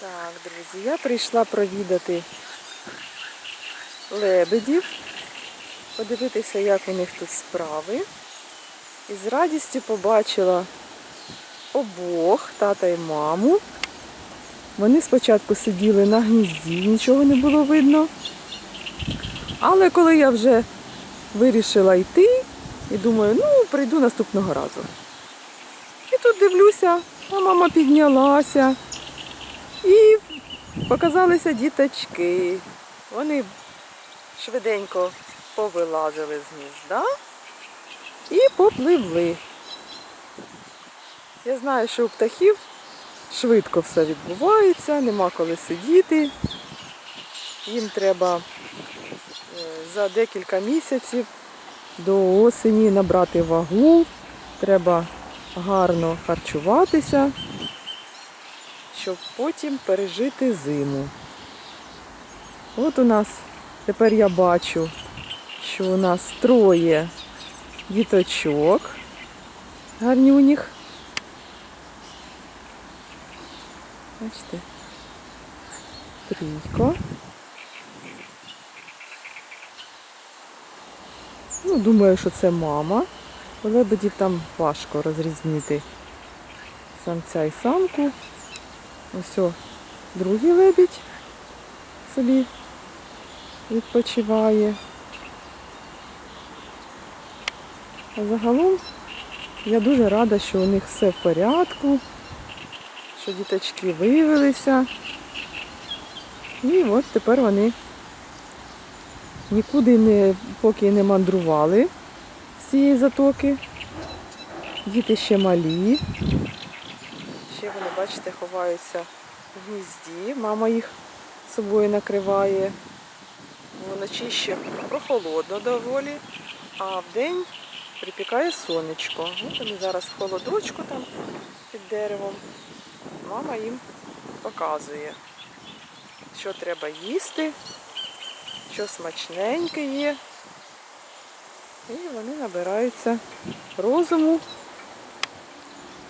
Так, друзі, я прийшла провідати лебедів, подивитися, як у них тут справи. І з радістю побачила обох, тата і маму. Вони спочатку сиділи на гнізді, нічого не було видно. Але коли я вже вирішила йти, і думаю, ну, прийду наступного разу. І тут дивлюся, а мама піднялася. І показалися діточки. Вони швиденько повилазили з гнізда і попливли. Я знаю, що у птахів швидко все відбувається, нема коли сидіти. Їм треба е, за декілька місяців до осені набрати вагу, треба гарно харчуватися щоб потім пережити зиму. От у нас тепер я бачу, що у нас троє діточок гарнюніх. Бачите? Трійко. Ну, думаю, що це мама. Лебедів там важко розрізнити самця і самку. Ось другий лебідь собі відпочиває. А загалом я дуже рада, що у них все в порядку, що діточки виявилися. І от тепер вони нікуди не, поки не мандрували з цієї затоки. Діти ще малі. Вони, бачите, ховаються в гнізді. Мама їх собою накриває. Вночі ще прохолодно доволі, а вдень припікає сонечко. От вони зараз в холодочку там під деревом. Мама їм показує, що треба їсти, що смачненьке є. І вони набираються розуму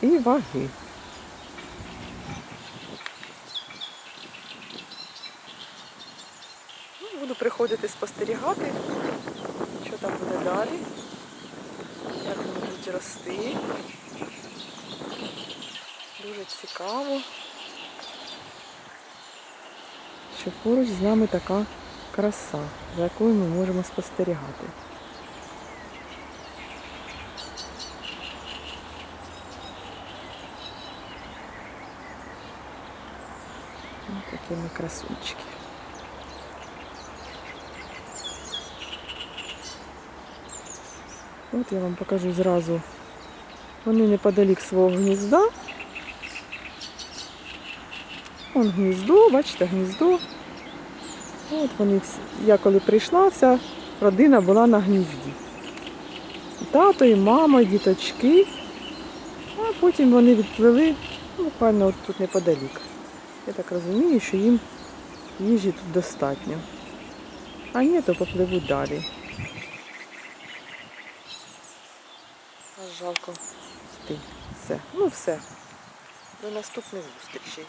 і ваги. Ну, Буду приходити спостерігати, що там буде далі, як вони будуть рости. Дуже цікаво, що поруч з нами така краса, за якою ми можемо спостерігати. Ось такі ми красунчики. От я вам покажу зразу. Вони неподалік свого гнізда. Вон гніздо, бачите, гніздо. От вони. Я коли прийшла, вся родина була на гнізді. І тато, і мама, і діточки. А потім вони відплили буквально от тут неподалік. Я так розумію, що їм їжі тут достатньо. А ні, то попливуть далі. Жалко йти. Все. Ну все. До наступних зустрічей.